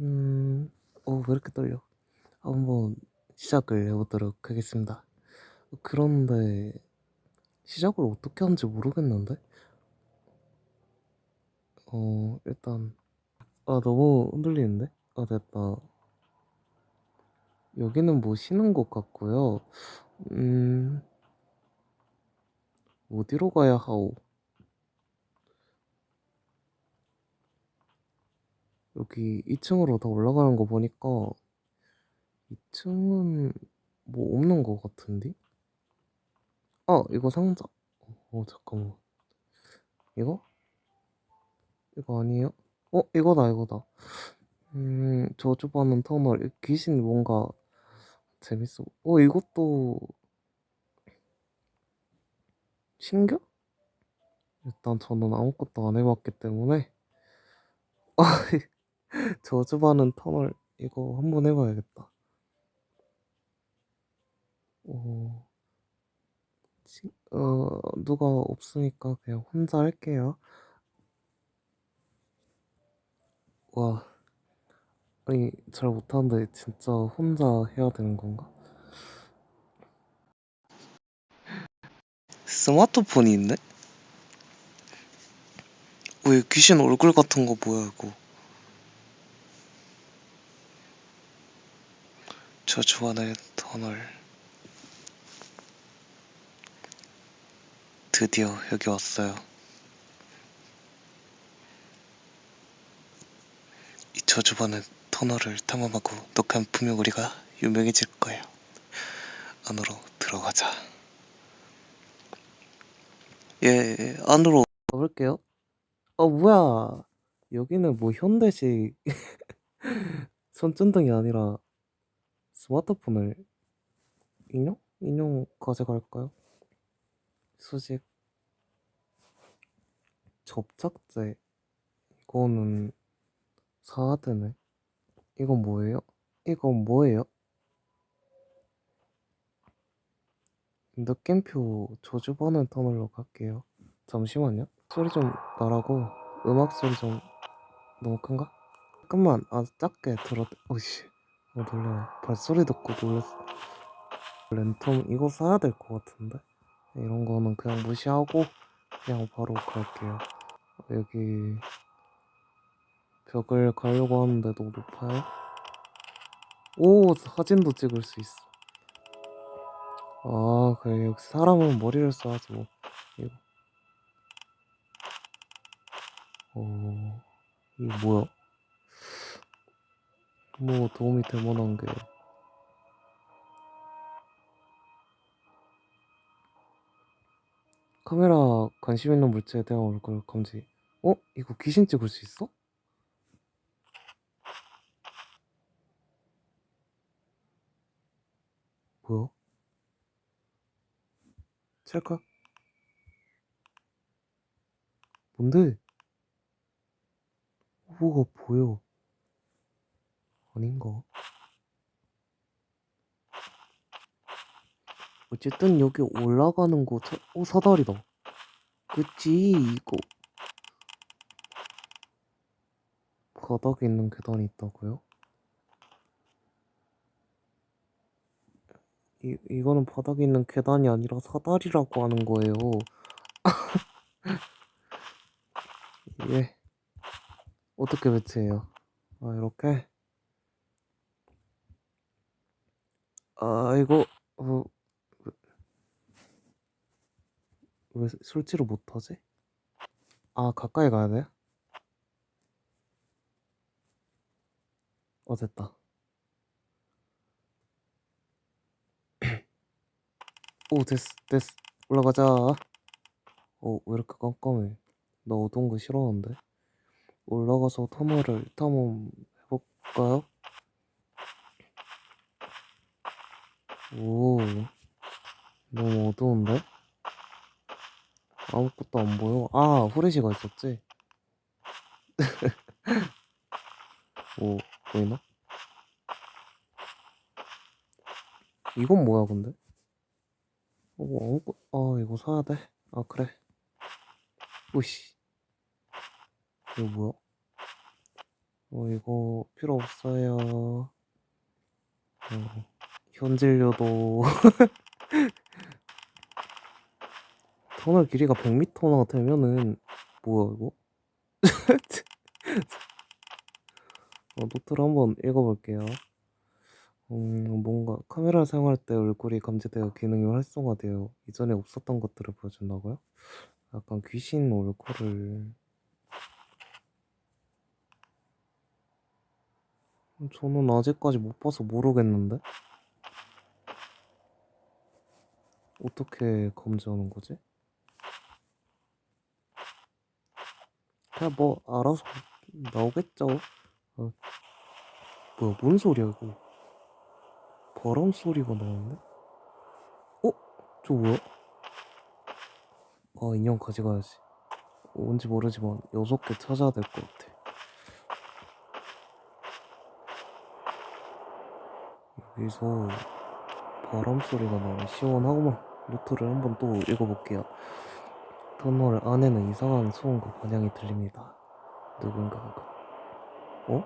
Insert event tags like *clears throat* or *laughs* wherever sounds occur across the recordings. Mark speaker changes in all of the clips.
Speaker 1: 음, 어, 왜 이렇게 떨려? 한번 시작을 해보도록 하겠습니다. 그런데 시작을 어떻게 하는지 모르겠는데? 어, 일단, 아, 너무 흔들리는데? 아, 됐다. 여기는 뭐 쉬는 곳 같고요. 음, 어디로 가야 하오? 여기 2층으로 더 올라가는 거 보니까 2층은 뭐 없는 것 같은데? 아, 이거 상자. 어, 잠깐만. 이거? 이거 아니에요? 어, 이거다, 이거다. 음, 저주받는 터널. 귀신 뭔가 재밌어. 어, 이것도 신겨? 일단 저는 아무것도 안 해봤기 때문에. *laughs* *laughs* 아, 저주받는 터널. 이거 한번 해봐야겠다. 어, 시- 어, 누가 없으니까 그냥 혼자 할게요. 와, 아니, 잘 못하는데 진짜 혼자 해야 되는 건가? 스마트폰이 있네? 왜 귀신 얼굴 같은 거 뭐야, 이거? 저주받는 터널. 드디어 여기 왔어요. 이 저주받는 터널을 탐험하고 녹한 분명 우리가 유명해질 거예요. 안으로 들어가자. 예, 안으로 가볼게요. 어, 뭐야. 여기는 뭐 현대식 *laughs* 손전등이 아니라 스마트폰을 인형? 인형 가져갈까요? 수직 접착제 이거는 사야 되네. 이건 뭐예요? 이건 뭐예요? 느낌표 저주받는 터널로 갈게요. 잠시만요. 소리 좀 나라고 음악 소리 좀 너무 큰가? 잠깐만 아 작게 들어 어이씨 어 놀래라 발소리 듣고 놀랐어 랜턴 이거 사야 될 것 같은데? 이런 거는 그냥 무시하고 그냥 바로 갈게요. 여기 벽을 가려고 하는데 너무 높아요? 오 사진도 찍을 수 있어. 아 그래. 역시 사람은 머리를 써야지 뭐. 이거. 어 이게 뭐야 뭐 도움이 될 만한 게 카메라 관심 있는 물체에 대한 얼굴 감지 어? 이거 귀신 찍을 수 있어? 뭐야? 찰칵? 뭔데? 뭐가 보여? 아닌가? 어쨌든 여기 올라가는 곳, 어, 사다리다. 그치, 이거. 바닥에 있는 계단이 있다고요? 이, 이거는 바닥에 있는 계단이 아니라 사다리라고 하는 거예요. *laughs* 예. 어떻게 배치해요? 아, 이렇게? 아, 이거, 어, 왜 설치를 못하지? 아, 가까이 가야 돼? 어, 됐다. *clears throat* 오, 됐어, 됐어. 올라가자. 어, 왜 이렇게 깜깜해? 나 어두운 거 싫어하는데. 올라가서 터널을 탐험 해볼까요? 오, 너무 어두운데? 아무것도 안 보여. 아, 후레쉬가 있었지? *laughs* 오, 보이나? 이건 뭐야, 근데? 어, 아무것, 아, 이거 사야 돼? 아, 그래. 오씨. 이거 뭐야? 어, 이거 필요 없어요. 어, 현질료도 *laughs* 터널 길이가 100m나 되면은 뭐야 이거? *laughs* 어, 노트를 한번 읽어볼게요. 음, 뭔가 카메라를 사용할 때 얼굴이 감지되어 기능이 활성화되어 이전에 없었던 것들을 보여준다고요? 약간 귀신 얼굴을 저는 아직까지 못 봐서 모르겠는데 어떻게 감지하는 거지? 그냥 뭐 알아서 나오겠죠. 어, 뭐야 뭔 소리야 이거? 바람 소리가 나는데? 어? 저 뭐야? 아 인형 가져가야지. 뭔지 모르지만 여섯 개 찾아야 될 것 같아. 여기서 바람 소리가 나네. 시원하구만. 노트를 한번 또 읽어볼게요. 터널 안에는 이상한 소음과 반향이 들립니다. 누군가가. 어?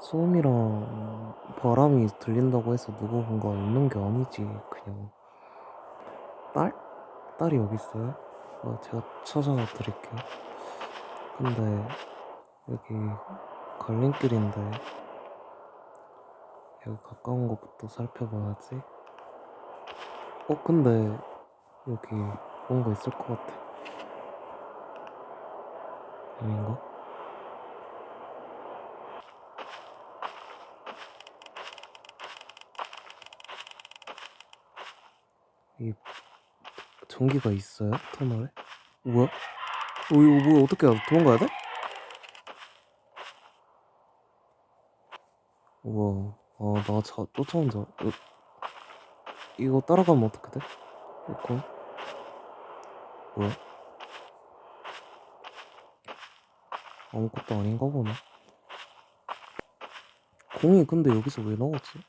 Speaker 1: 소음이랑 바람이 들린다고 해서 누군가 있는 게 아니지. 그냥. 딸? 딸이 여기 있어요? 어, 제가 찾아가 드릴게요. 근데 여기 갈림길인데 여기 가까운 것부터 살펴봐야지. 어, 근데 여기 뭔가 있을 것 같아. 아닌가? 이 전기가 있어요? 터널에? 뭐야? 어, 이거 뭐야? 어떻게? 도망가야 돼? 우와, 아, 나 자, 쫓아온다. 이거, 이거 따라가면 어떻게 돼? 이거? 뭐야? 아무것도 아닌가 보네. 공이 근데 여기서 왜 나오지?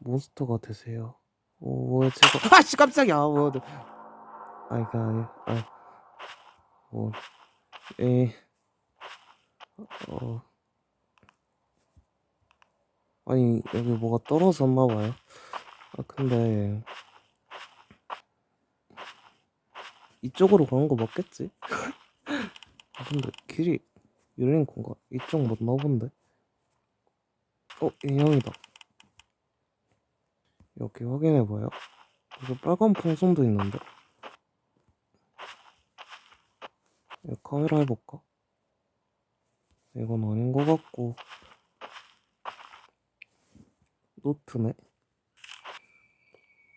Speaker 1: 몬스터가 되세요. 오, 왜 제가 *laughs* 아씨 깜짝이야. 뭐, 아이가 아니, 아, 뭐, 에, 어, 아니 여기 뭐가 떨어졌나 봐요. 아 근데 이쪽으로 가는 거 맞겠지? *laughs* 아, 근데 길이 열린 건가? 이쪽 맞나 본데? 어, 인형이다. 여기 확인해봐요. 여기 빨간 풍선도 있는데? 이거 카메라 해볼까? 이건 아닌 것 같고 노트네?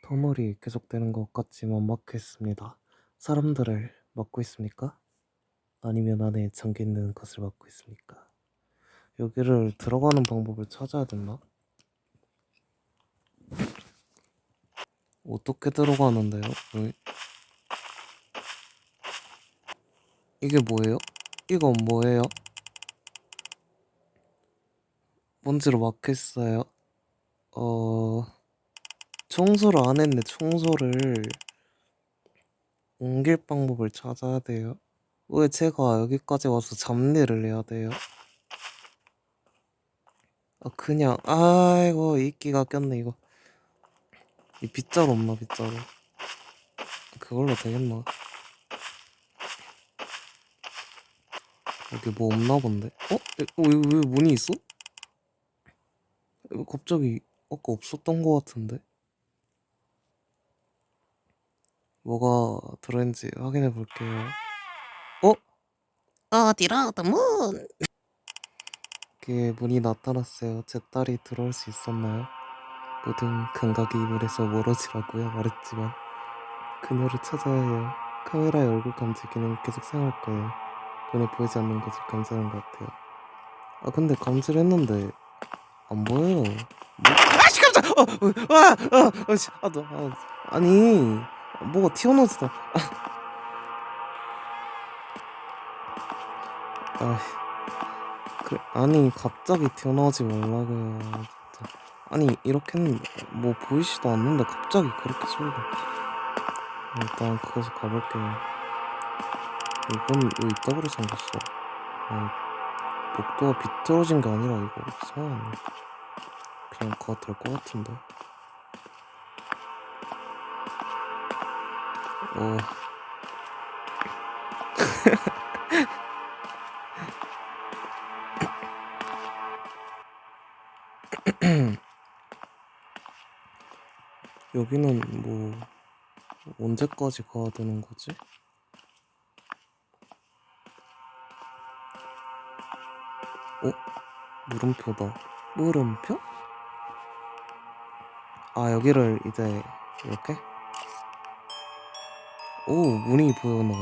Speaker 1: 터널이 계속되는 것 같지만 막혀 있습니다. 사람들을 막고 있습니까? 아니면 안에 잠겨 있는 것을 막고 있습니까? 여기를 들어가는 방법을 찾아야 됐나? 어떻게 들어가는데요? 이게 뭐예요? 이건 뭐예요? 먼지로 막혔어요. 어... 청소를 안 했네, 청소를. 옮길 방법을 찾아야 돼요. 왜 제가 여기까지 와서 잡일을 해야 돼요? 아, 그냥, 아이고, 이끼가 꼈네, 이거. 이 빗자루 없나, 빗자루? 그걸로 되겠나? 여기 뭐 없나 본데? 어? 에, 어, 왜, 왜 문이 있어? 왜 갑자기 아까 없었던 것 같은데? 뭐가 들어있는지 확인해 볼게요. 어?
Speaker 2: 어디로 문
Speaker 1: 이렇게 문이 나타났어요. 제 딸이 들어올 수 있었나요? 모든 감각이 이불에서 멀어지라고요 말했지만 그녀를 찾아야 해요. 카메라의 얼굴 감지 기능 계속 사용할 거예요. 눈에 보이지 않는 것을 감지하는 것 같아요. 아 근데 감지를 했는데 안 보여요. 뭐? 아씨 깜짝! 어, 어, 아, 아, 아, 씨, 아, 너, 아, 아니 뭐가 튀어나오지도. 아, 그 아니 갑자기 튀어나오지 말라고요. 진짜. 아니 이렇게는 뭐 보이지도 않는데 갑자기 그렇게 소리가. 일단 그것을 가볼게요. 이건 왜 이따구로 생겼어? 아, 복도가 비틀어진 게 아니라 이거 이상하네. 그냥 가도 될것 같은데. 어. *clears throat* 여기는 뭐 언제까지 가야 되는 거지? 어? 물음표다. 물음표? 아 여기를 이제 이렇게? 오 문이 보여나.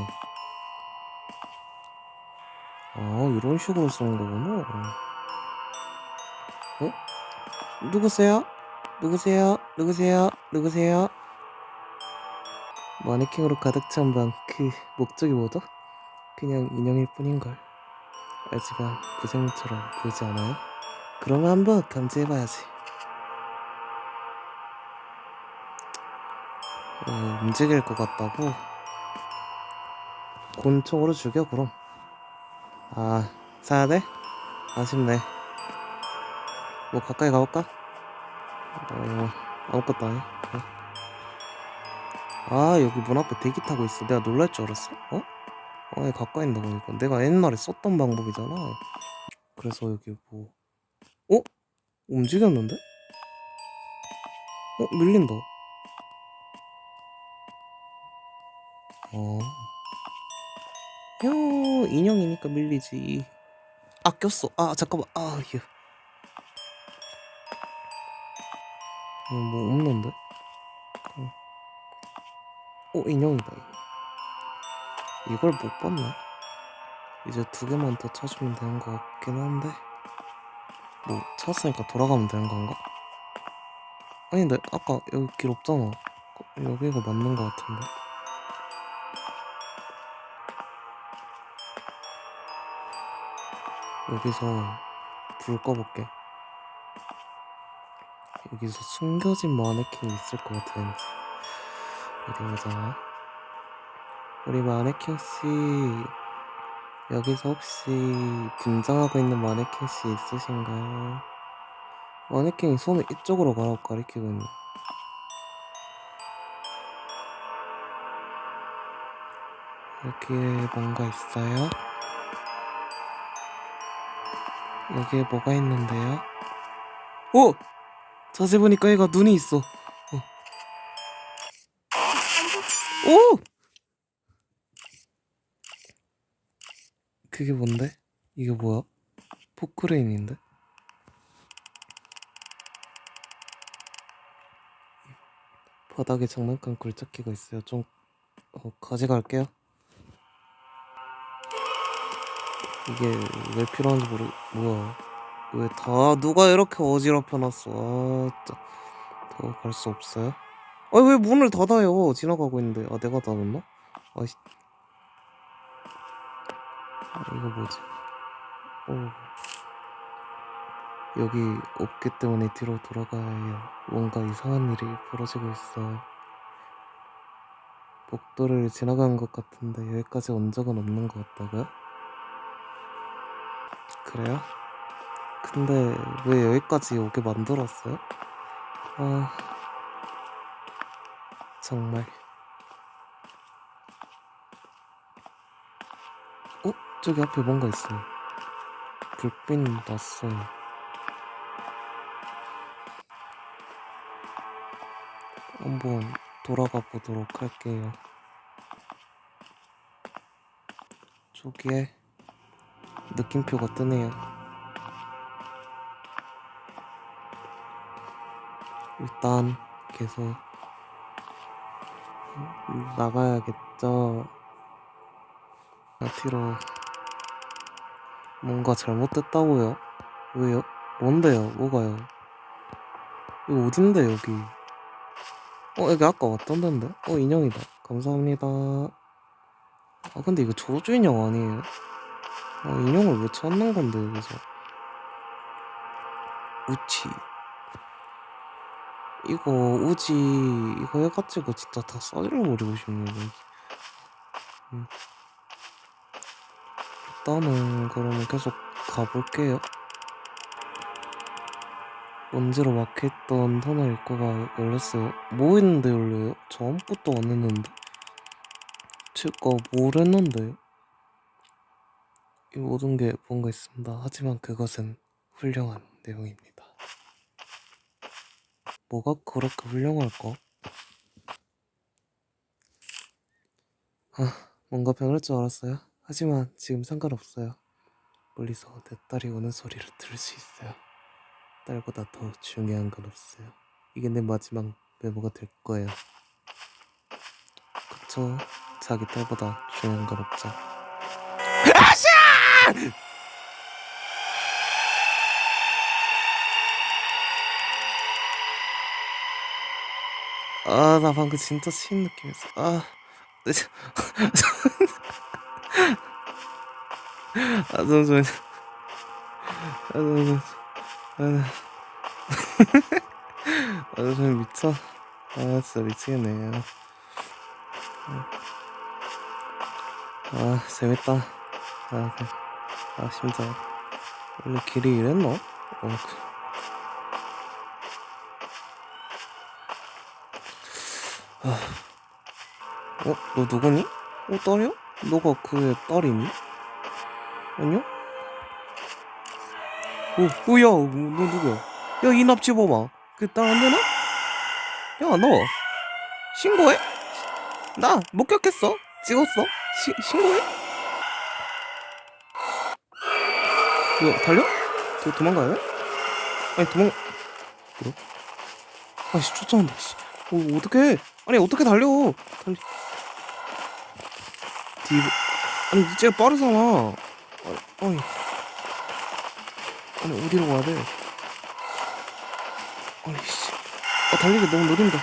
Speaker 1: 아 이런 식으로 쓰는 거구나. 어? 누구세요? 누구세요? 누구세요? 누구세요? 마네킹으로 가득 찬 방 그 목적이 뭐죠? 그냥 인형일 뿐인걸. 하지만 고생처럼 보이지 않아요? 그러면 한번 감지해봐야지. 어, 움직일 것 같다고? 곤충으로 죽여 그럼. 아, 사야 돼? 아쉽네. 뭐 가까이 가볼까? 어, 아무것도 안 해. 어. 아, 여기 문 앞에 대기 타고 있어. 내가 놀랄 줄 알았어? 어? 아니 가까이 있다 보니까 내가 옛날에 썼던 방법이잖아. 그래서 여기 뭐, 어? 움직였는데? 어, 밀린다. 어. 혀, 인형이니까 밀리지. 아, 꼈어. 아, 잠깐만. 아, 휴. 어, 뭐 없는데? 어, 어 인형이다. 이걸 못 봤네. 이제 두 개만 더 찾으면 되는 것 같긴 한데. 뭐 찾았으니까 돌아가면 되는 건가? 아니 근데 아까 여기 길 없잖아. 어, 여기가 맞는 것 같은데. 여기서 불 꺼볼게. 여기서 숨겨진 마네킹이 있을 것 왠지. 어디 보자. 우리 마네킹 씨 여기서 혹시 분장하고 있는 마네킹 씨 있으신가요? 마네킹이 손을 이쪽으로 가라고 가리키고 있네. 여기에 뭔가 있어요? 여기에 뭐가 있는데요? 오! 자세히 보니까 얘가 눈이 있어. 어. 오! 그게 뭔데? 이게 뭐야? 포크레인인데? 바닥에 장난감 굴착기가 있어요. 좀 어, 가져갈게요. 이게 왜 필요한지 모르 뭐야? 왜 다 누가 이렇게 어지럽혀 놨어? 아, 진짜 더 갈 수 없어요? 아, 왜 문을 닫아요? 지나가고 있는데. 아, 내가 닫았나? 아이씨. 아, 이거 뭐지? 어. 여기 없기 때문에 뒤로 돌아가야 해요. 뭔가 이상한 일이 벌어지고 있어. 복도를 지나간 것 같은데 여기까지 온 적은 없는 것 같다고요? 그래요? 근데 왜 여기까지 오게 만들었어요? 아, 정말. 어? 저기 앞에 뭔가 있어. 불빛 났어요. 한번 돌아가 보도록 할게요. 저기에 느낌표가 뜨네요. 일단 계속 나가야겠죠. 아, 뒤로 뭔가 잘못됐다고요? 왜요? 뭔데요? 뭐가요? 이거 어딘데 여기? 어 여기 아까 왔던 데인데? 어 인형이다. 감사합니다. 아 근데 이거 저주 인형 아니에요? 아 인형을 왜 찾는 건데 여기서? 우치. 이거 우지 이거 해가지고 진짜 다 싸질러버리고 싶네 이거. 음. 일단은 그러면 계속 가볼게요. 먼지로 막혀있던 터널 입구가 열렸어요. 뭐 했는데 열려요? 저 아무것도 안 했는데. 제가 뭘 했는데요? 이 모든 게 뭔가 있습니다. 하지만 그것은 훌륭한 내용입니다. 뭐가 그렇게 훌륭할까? 아, 뭔가 변할 줄 알았어요. 하지만 지금 상관없어요. 멀리서 내 딸이 우는 소리를 들을 수 있어요. 딸보다 더 중요한 건 없어요. 이게 내 마지막 메모가 될 거예요. 그쵸? 자기 딸보다 중요한 건 없죠. 아, 나 방금 진짜 치인 느낌이었어. 아, 네, 저- 아, 잠시만요. 아, 잠시만요. 아, 아, 잠시만 미쳐. 아, 진짜 미치겠네. 아, 재밌다. 아, 그, 아, 심장. 원래 길이 이랬나? 어, 그. 어, 너 누구니? 어, 딸이야? 너가 그의 딸이니? 아니야? 어, 어, 야, 너 누구야? 야, 이 납치 봐봐. 그딸안 되나? 야, 너 신고해? 나 목격했어. 찍었어. 시, 신고해? 뭐 달려? 도, 도망가요? 아니 도망 뭐야? 아씨 쫓아온다 씨. 어, 어떡해? 아니 어떻게 달려? 달리 뒤로 아니 쟤 빠르잖아. 아니 아니. 아니 어디로 가야 돼? 아니 씨 아 달리기 너무 느린다.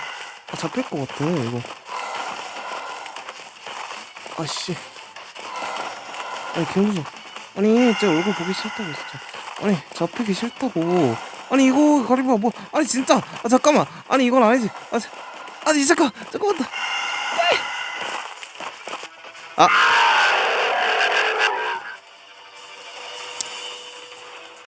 Speaker 1: 아 잡힐 것 같아 이거. 아씨. 아니 개무서 아니 제 얼굴 보기 싫다고 진짜. 아니 잡히기 싫다고. 아니 이거 가리마 뭐. 아니 진짜. 아 잠깐만. 아니 이건 아니지. 아, 자, 아니 잠깐 잠깐만 아